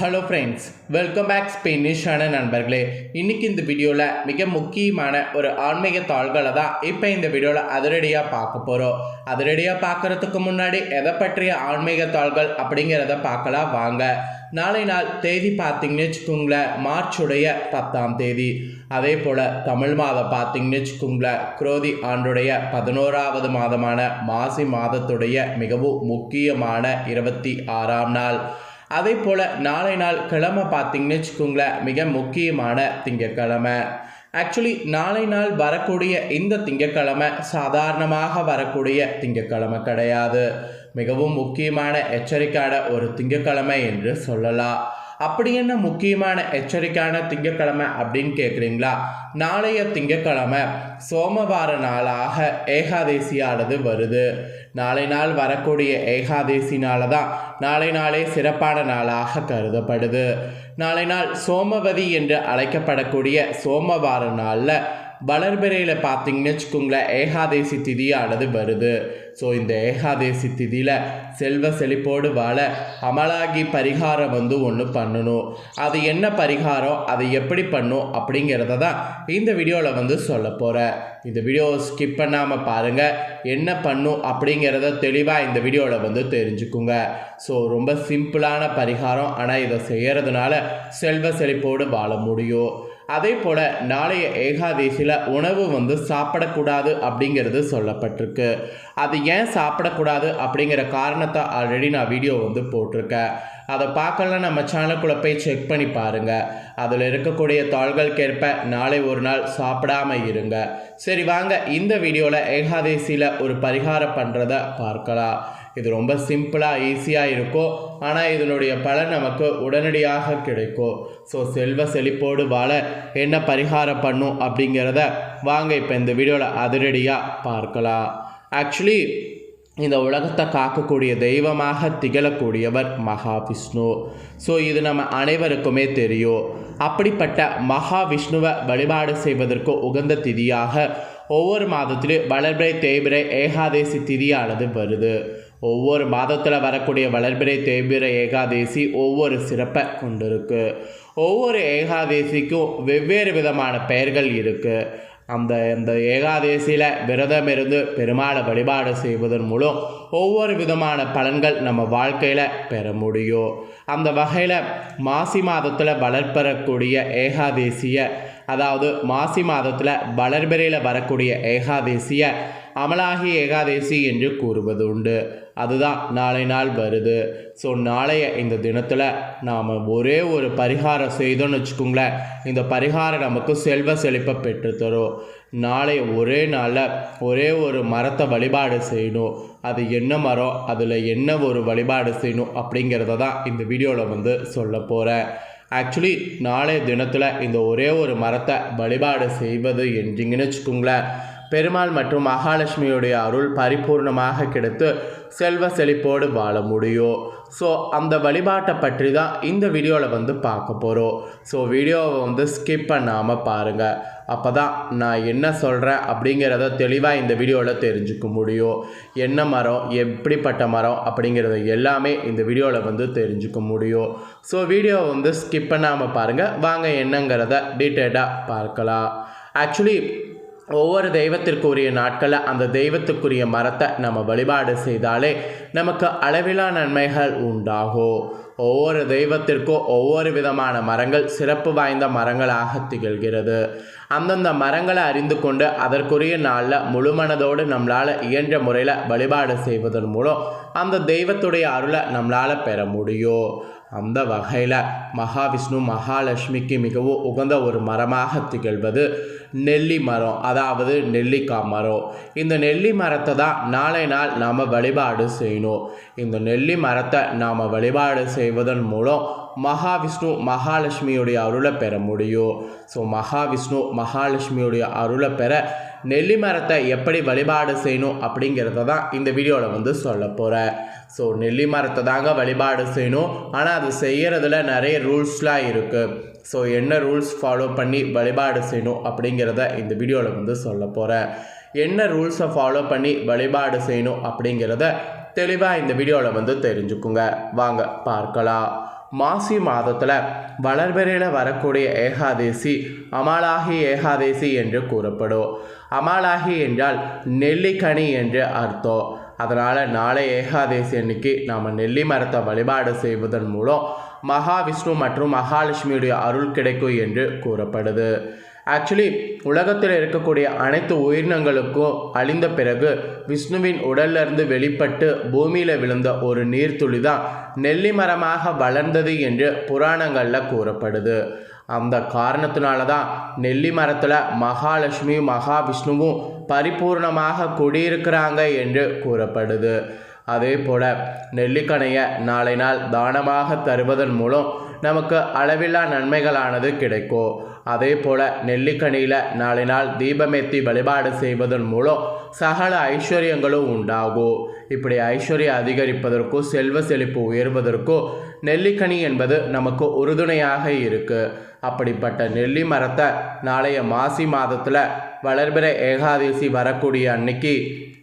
Hello friends welcome back ஸ்பெயினிஷான நண்பர்களே. இன்னைக்கு இந்த வீடியோவில் மிக முக்கியமான ஒரு ஆன்மீக தாள்களை தான் இப்போ இந்த வீடியோவில் அதிரடியாக பார்க்க போகிறோம் அதிரடியாக பார்க்குறதுக்கு முன்னாடி எதை பற்றிய ஆன்மீக தாள்கள் அப்படிங்கிறத பார்க்கலாம் வாங்க. நாளை நாள் தேதி பார்த்தீங்கன்னு வச்சுக்கோங்களேன் மார்ச்சுடைய பத்தாம் தேதி. அதே போல் தமிழ் மாதம் பார்த்தீங்கன்னு வச்சுக்கோங்களேன் குரோதி ஆண்டுடைய பதினோராவது மாதமான மாசி மாதத்துடைய மிகவும் முக்கியமான இருபத்தி ஆறாம் நாள். அதே போல் நாளை நாள் கிழமை பார்த்தீங்கன்னு வச்சுக்கோங்களேன் மிக முக்கியமான திங்கக்கிழமை ஆக்சுவலி நாளை நாள் வரக்கூடிய இந்த திங்கக்கிழமை சாதாரணமாக வரக்கூடிய திங்கக்கிழமை கிடையாது. மிகவும் முக்கியமான எச்சரிக்கையான ஒரு திங்கக்கிழமை என்று சொல்லலாம். அப்படி என்ன முக்கியமான எச்சரிக்கையான திங்கக்கிழமை அப்படின்னு கேட்குறீங்களா நாளைய திங்கக்கிழமை சோமவார நாளாக ஏகாதேசியானது வருது. நாளை நாள் வரக்கூடிய ஏகாதேசினால தான் நாளை நாளே சிறப்பான நாளாக கருதப்படுது. நாளை நாள் சோமவதி என்று அழைக்கப்படக்கூடிய சோமவார நாளில் வளர்பிறையில் பார்த்தீங்கன்னு வச்சுக்கோங்களேன் ஏகாதேசி திதியானது வருது. ஸோ இந்த ஏகாதேசி திதியில் செல்வ செழிப்போடு வாழ அமலாகி பரிகாரம் வந்து ஒன்று பண்ணணும். அது என்ன பரிகாரம்? அதை எப்படி பண்ணும்? அப்படிங்கிறத தான் இந்த வீடியோவில் வந்து சொல்ல போகிறேன் இந்த வீடியோவை ஸ்கிப் பண்ணாமல் பாருங்கள் என்ன பண்ணும் அப்படிங்கிறத தெளிவாக இந்த வீடியோவில் வந்து தெரிஞ்சுக்குங்க. ஸோ ரொம்ப சிம்பிளான பரிகாரம். ஆனால் இதை செய்கிறதுனால செல்வ செழிப்போடு வாழ முடியும். அதே போல் நாளைய ஏகாதேசியில் உணவு வந்து சாப்பிடக்கூடாது அப்படிங்கிறது சொல்லப்பட்டிருக்கு. அது ஏன் சாப்பிடக்கூடாது அப்படிங்கிற காரணத்தை ஆல்ரெடி நான் வீடியோ வந்து போட்டிருக்கேன். அதை பார்க்கலாம் நம்ம சேனலுக்குள்ளே போய் செக் பண்ணி பாருங்கள் அதில் இருக்கக்கூடிய தாள்களுக்கேற்ப நாளை ஒரு நாள் சாப்பிடாம இருங்க. சரி வாங்க இந்த வீடியோவில் ஏகாதேசியில் ஒரு பரிகாரம் பண்ணுறத பார்க்கலாம். இது ரொம்ப சிம்பிளாக ஈஸியாக இருக்கும் ஆனால் இதனுடைய பலன் நமக்கு உடனடியாக கிடைக்கும் ஸோ செல்வ செழிப்போடு வாழ என்ன பரிகாரம் பண்ணும் அப்படிங்கிறத வாங்க இப்போ இந்த வீடியோவில் அதிரடியாக பார்க்கலாம். ஆக்சுவலி இந்த உலகத்தை காக்கக்கூடிய தெய்வமாக திகழக்கூடியவர் மகாவிஷ்ணு. ஸோ இது நம்ம அனைவருக்குமே தெரியும். அப்படிப்பட்ட மகாவிஷ்ணுவை வழிபாடு செய்வதற்கு உகந்த திதியாக ஒவ்வொரு மாதத்திலும் வளர்பிறை தேய்பிறை ஏகாதேசி திதியானது வருது. ஒவ்வொரு மாதத்தில் வரக்கூடிய வளர்பிறை தேய்பிறை ஏகாதேசி ஒவ்வொரு சிறப்பை கொண்டிருக்கு. ஒவ்வொரு ஏகாதேசிக்கும் வெவ்வேறு விதமான பெயர்கள் இருக்குது அந்த அந்த ஏகாதேசியில் விரதம் இருந்து பெருமாளை வழிபாடு செய்வதன் மூலம் ஒவ்வொரு விதமான பலன்கள் நம்ம வாழ்க்கையில் பெற முடியும். அந்த வகையில் மாசி மாதத்தில் வளர்ப்பெறக்கூடிய ஏகாதேசியை அதாவது மாசி மாதத்தில் வளர்பிறையில் வரக்கூடிய ஏகாதேசியை அமலாகி ஏகாதேசி என்று கூறுவது உண்டு அதுதான் நாளை நாள் வருது. ஸோ நாளைய இந்த தினத்தில் நாம் ஒரே ஒரு பரிகாரம் செய்தோன்னு வச்சுக்கோங்களேன். இந்த பரிகாரம் நமக்கு செல்வ செழிப்பை பெற்றுத்தரும். நாளை ஒரே நாளில் ஒரே ஒரு மரத்தை வழிபாடு செய்யணும். அது என்ன மரம் அதில் என்ன ஒரு வழிபாடு செய்யணும் அப்படிங்கிறத தான் இந்த வீடியோவில் வந்து சொல்ல போகிறேன் ஆக்சுவலி நாளைய தினத்தில் இந்த ஒரே ஒரு மரத்தை வழிபாடு செய்வது என்றீங்கன்னு வச்சுக்கோங்களேன். பெருமாள் மற்றும் மகாலட்சுமியுடைய அருள் பரிபூர்ணமாக கிடைத்து செல்வ செழிப்போடு வாழ முடியும். ஸோ அந்த வழிபாட்டை பற்றி தான் இந்த வீடியோவில் வந்து பார்க்க போகிறோம் ஸோ வீடியோவை வந்து ஸ்கிப் பண்ணாமல் பாருங்கள் அப்போ தான் நான் என்ன சொல்கிறேன் அப்படிங்கிறத தெளிவாக இந்த வீடியோவில் தெரிஞ்சுக்க முடியும். என்ன மரம் எப்படிப்பட்ட மரம் அப்படிங்கிறத எல்லாமே இந்த வீடியோவில் வந்து தெரிஞ்சுக்க முடியும். ஸோ வீடியோவை வந்து ஸ்கிப் பண்ணாமல் பாருங்கள் வாங்க என்னங்கிறத டீட்டெயிலாக பார்க்கலாம். ஆக்சுவலி ஒவ்வொரு தெய்வத்திற்குரிய நாட்களை அந்த தெய்வத்துக்குரிய மரத்தை நம்ம வழிபாடு செய்தாலே நமக்கு அளவிலா நன்மைகள் உண்டாகும் ஒவ்வொரு தெய்வத்திற்கும் ஒவ்வொரு விதமான மரங்கள் சிறப்பு வாய்ந்த மரங்களாக திகழ்கிறது. அந்தந்த மரங்களை அறிந்து கொண்டு அதற்குரிய நாளில் முழு மனதோடு நம்மளால் இயன்ற முறையில் வழிபாடு செய்வதன் மூலம் அந்த தெய்வத்துடைய அருளை நம்மளால் பெற முடியும். அந்த வகையில் மகாவிஷ்ணு மகாலட்சுமிக்கு மிகவும் உகந்த ஒரு மரமாக திகழ்வது நெல்லி மரம் அதாவது நெல்லிக்காய் மரம். இந்த நெல்லி மரத்தை தான் நாளை நாள் நாம் வழிபாடு செய்யணும். இந்த நெல்லி மரத்தை நாம் வழிபாடு செய்வதன் மூலம் மகாவிஷ்ணு மகாலட்சுமியுடைய அருளை பெற முடியும். ஸோ மகாவிஷ்ணு மகாலட்சுமியுடைய அருளை பெற நெல்லி மரத்தை எப்படி வழிபாடு செய்யணும் அப்படிங்கிறத தான் இந்த வீடியோவில் வந்து சொல்ல போகிறேன் ஸோ நெல்லி மரத்தை தாங்க வழிபாடு செய்யணும். ஆனால் அது செய்கிறதுல நிறைய ரூல்ஸ்லாம் இருக்குது ஸோ என்ன ரூல்ஸ் ஃபாலோ பண்ணி வழிபாடு செய்யணும் அப்படிங்கிறத இந்த வீடியோவில் வந்து சொல்ல போகிறேன் என்ன ரூல்ஸை ஃபாலோ பண்ணி வழிபாடு செய்யணும் அப்படிங்கிறத தெளிவாக இந்த வீடியோவில் வந்து தெரிஞ்சுக்குங்க. வாங்க பார்க்கலாம். மாசி மாதத்தில் வளர்பிறையில் வரக்கூடிய ஏகாதேசி அமாலாகி ஏகாதேசி என்று கூறப்படும். அமாலாகி என்றால் நெல்லிக்கனி என்று அர்த்தம். அதனால் நாளை ஏகாதேசி அன்னைக்கு நாம் நெல்லி மரத்தை வழிபாடு செய்வதன் மூலம் மகாவிஷ்ணு மற்றும் மகாலட்சுமியுடைய அருள் கிடைக்கும் என்று கூறப்படுது. ஆக்சுவலி உலகத்தில் இருக்கக்கூடிய அனைத்து உயிரினங்களுக்கும் அழிந்த பிறகு விஷ்ணுவின் உடல்லிருந்து வெளிப்பட்டு பூமியில் விழுந்த ஒரு நீர்த்துளி தான் நெல்லி மரமாக வளர்ந்தது என்று புராணங்களில் கூறப்படுது. அந்த காரணத்தினால தான் நெல்லி மரத்தில் மகாலட்சுமியும் மகாவிஷ்ணுவும் பரிபூர்ணமாக குடியிருக்கிறாங்க என்று கூறப்படுது. அதே போல் நெல்லிக்கனையை நாளை நாள் தானமாக தருவதன் மூலம் நமக்கு அளவில்லா நன்மைகளானது கிடைக்கும். அதே போல் நெல்லிக்கனியில் நாளை நாள் தீபமேத்தி வழிபாடு செய்வதன் மூலம் சகல ஐஸ்வர்யங்களும் உண்டாகும் இப்படி ஐஸ்வர்யம் அதிகரிப்பதற்கும் செல்வ செழிப்பு உயர்வதற்கும் நெல்லிக்கனி என்பது நமக்கு உறுதுணையாக இருக்குது அப்படிப்பட்ட நெல்லி மரத்தை நாளைய மாசி மாதத்தில் வளர்பிற ஏகாதசி வரக்கூடிய அன்னைக்கு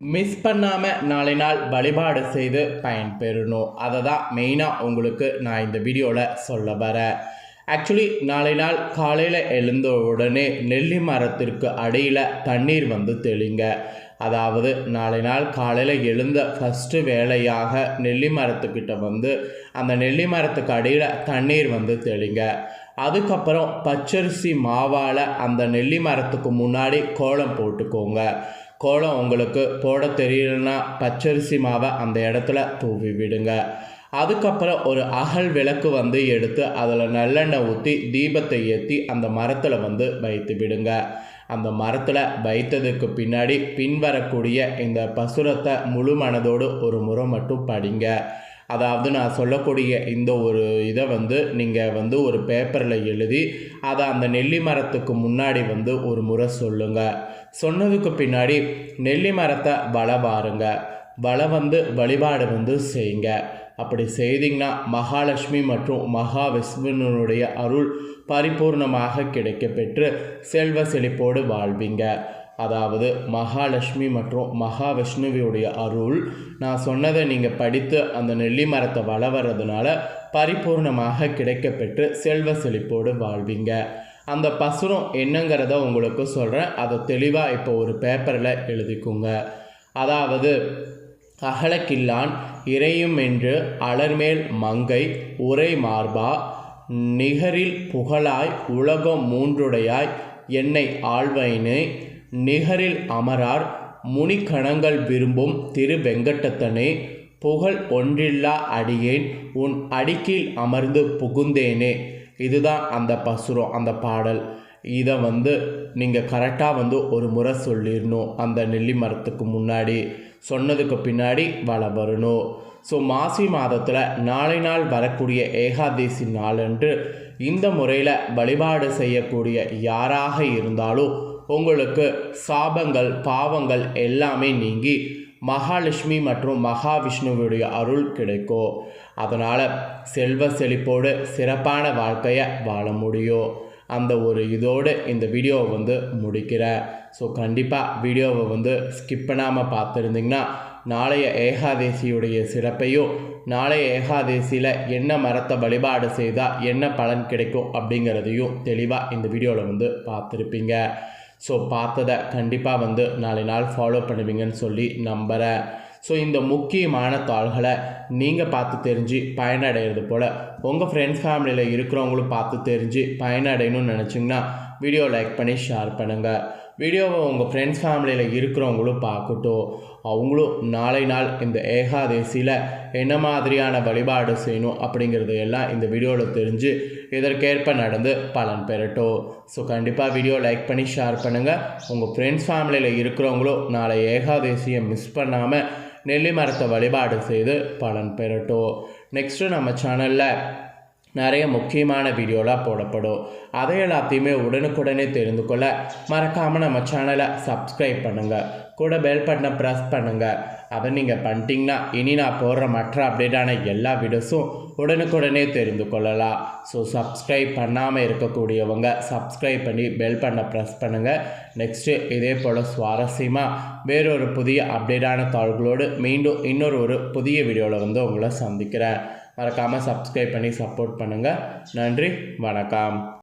மிஸ் பண்ணாமல் நாளை நாள் வழிபாடு செய்து பயன்பெறணும். அதை தான் மெயினாக உங்களுக்கு நான் இந்த வீடியோவில் சொல்ல வரேன் ஆக்சுவலி நாளை நாள் காலையில் எழுந்த உடனே நெல்லி மரத்திற்கு அடியில் தண்ணீர் வந்து தெளிங்க. அதாவது நாளை நாள் காலையில் எழுந்த ஃபஸ்ட்டு வேலையாக நெல்லி மரத்துக்கிட்ட வந்து அந்த நெல்லி மரத்துக்கு அடியில் தண்ணீர் வந்து தெளிங்க. அதுக்கப்புறம் பச்சரிசி மாவால் அந்த நெல்லி மரத்துக்கு முன்னாடி கோலம் போட்டுக்கோங்க. கோலம் உங்களுக்கு போட தெரியலன்னா பச்சரிசி மாவை அந்த இடத்துல தூவி விடுங்க. அதுக்கப்புறம் ஒரு அகல் விளக்கு வந்து எடுத்து அதில் நல்லெண்ணெய் ஊற்றி தீபத்தை ஏற்றி அந்த மரத்தில் வந்து வைத்து விடுங்க. அந்த மரத்தில் வைத்ததுக்கு பின்னாடி பின்வரக்கூடிய இந்த பசுரத்தை முழு மனதோடு ஒரு முறை மட்டும் படிங்க. அதாவது நான் சொல்லக்கூடிய இந்த ஒரு இதை வந்து நீங்கள் வந்து ஒரு பேப்பரில் எழுதி அதை அந்த நெல்லி மரத்துக்கு முன்னாடி வந்து ஒரு முறை சொல்லுங்கள் சொன்னதுக்கு பின்னாடி நெல்லி மரத்தை வள பாருங்க வள வந்து வழிபாடு வந்து செய்யுங்க. அப்படி செய்தீங்கன்னா மகாலட்சுமி மற்றும் மகாவிஷ்ணுனுடைய அருள் பரிபூர்ணமாக கிடைக்கப்பெற்று செல்வ செழிப்போடு வாழ்வீங்க. அதாவது மகாலட்சுமி மற்றும் மகாவிஷ்ணுவியுடைய அருள் நான் சொன்னதை நீங்கள் படித்து அந்த நெல்லி மரத்தை வளவர்றதுனால பரிபூர்ணமாக கிடைக்கப்பெற்று செல்வ செழிப்போடு வாழ்வீங்க. அந்த பசுரம் என்னங்கிறத உங்களுக்கு சொல்கிறேன் அதை தெளிவாக இப்போ ஒரு பேப்பரில் எழுதிக்கோங்க. அதாவது அகலக்கில்லான் இறையும் என்று அலர்மேல் மங்கை உரை மார்பா நிகரில் புகழாய் உலகம் மூன்றுடையாய் என்னை ஆழ்வைனே நிகரில் அமரார் முனிக்கணங்கள் விரும்பும் திரு வெங்கட்டத்தனே புகழ் ஒன்றில்லா அடியேன் உன் அடிக்கீழ் அமர்ந்து புகுந்தேனே. இதுதான் அந்த பசுரம் அந்த பாடல். இதை வந்து நீங்கள் கரெக்டாக வந்து ஒரு முறை சொல்லிடணும் அந்த நெல்லி மரத்துக்கு முன்னாடி. சொன்னதுக்கு பின்னாடி வள வரணும். ஸோ மாசி மாதத்தில் நாளை நாள் வரக்கூடிய ஏகாதேசி நாளன்று இந்த முறையில் வழிபாடு செய்யக்கூடிய யாராக இருந்தாலும் உங்களுக்கு சாபங்கள் பாவங்கள் எல்லாமே நீங்கி மகாலட்சுமி மற்றும் மகாவிஷ்ணுவுடைய அருள் கிடைக்கும். அதனால் செல்வ செழிப்போடு சிறப்பான வாழ்க்கையை வாழ முடியும். அந்த ஒரு இதோடு இந்த வீடியோவை வந்து முடிக்கிறேன் ஸோ கண்டிப்பாக வீடியோவை வந்து ஸ்கிப் பண்ணாமல் பார்த்துருந்தீங்கன்னா நாளைய ஏகாதேசியுடைய சிறப்பையும் நாளைய ஏகாதேசியில் என்ன மரத்தை வழிபாடு செய்தால் என்ன பலன் கிடைக்கும் அப்படிங்கிறதையும் தெளிவாக இந்த வீடியோவில் வந்து பார்த்துருப்பீங்க. ஸோ பார்த்ததை கண்டிப்பாக வந்து நாளை நாள் ஃபாலோ பண்ணுவீங்கன்னு சொல்லி நம்புகிறேன் ஸோ இந்த முக்கியமான தாள்களை நீங்கள் பார்த்து தெரிஞ்சு பயனடைகிறது போல் உங்கள் ஃப்ரெண்ட்ஸ் ஃபேமிலியில் இருக்கிறவங்களும் பார்த்து தெரிஞ்சு பயனடையணும்னு நினச்சிங்கன்னா வீடியோ லைக் பண்ணி ஷேர் பண்ணுங்கள் வீடியோவை உங்கள் ஃப்ரெண்ட்ஸ் ஃபேமிலியில் இருக்கிறவங்களும் பார்க்கட்டும். அவங்களும் நாளை நாள் இந்த ஏகாதேசியில் என்ன மாதிரியான வழிபாடு செய்யணும் அப்படிங்கிறது எல்லாம் இந்த வீடியோவில் தெரிஞ்சு இதற்கேற்ப நடந்து பலன் பெறட்டும். ஸோ கண்டிப்பாக வீடியோ லைக் பண்ணி ஷேர் பண்ணுங்கள் உங்கள் ஃப்ரெண்ட்ஸ் ஃபேமிலியில் இருக்கிறவங்களும் நாளை ஏகாதேசியை மிஸ் பண்ணாமல் நெல்லி மரத்தை வழிபாடு செய்து பலன் பெறட்டும். நெக்ஸ்ட்டு நம்ம சேனலில் நிறைய முக்கியமான வீடியோலாம் போடப்படும். அதை எல்லாத்தையுமே உடனுக்குடனே தெரிந்து கொள்ள மறக்காமல் நம்ம சேனலை சப்ஸ்கிரைப் பண்ணுங்கள் கூட பெல் பட்டனை ப்ரெஸ் பண்ணுங்கள் அதை நீங்கள் பண்ணிட்டீங்கன்னா இனி நான் போடுற மற்ற அப்டேட்டான எல்லா வீடியோஸும் உடனுக்குடனே தெரிந்து கொள்ளலாம். ஸோ சப்ஸ்கிரைப் பண்ணாமல் இருக்கக்கூடியவங்க சப்ஸ்கிரைப் பண்ணி பெல் பண்ண ப்ரெஸ் பண்ணுங்கள் நெக்ஸ்ட்டு இதே போல் சுவாரஸ்யமாக வேறொரு புதிய அப்டேட்டான தாள்களோடு மீண்டும் இன்னொரு ஒரு புதிய வீடியோவில் வந்து உங்களை சந்திக்கிறேன். மறக்காமல் சப்ஸ்கிரைப் பண்ணி சப்போர்ட் பண்ணுங்கள் நன்றி வணக்கம்.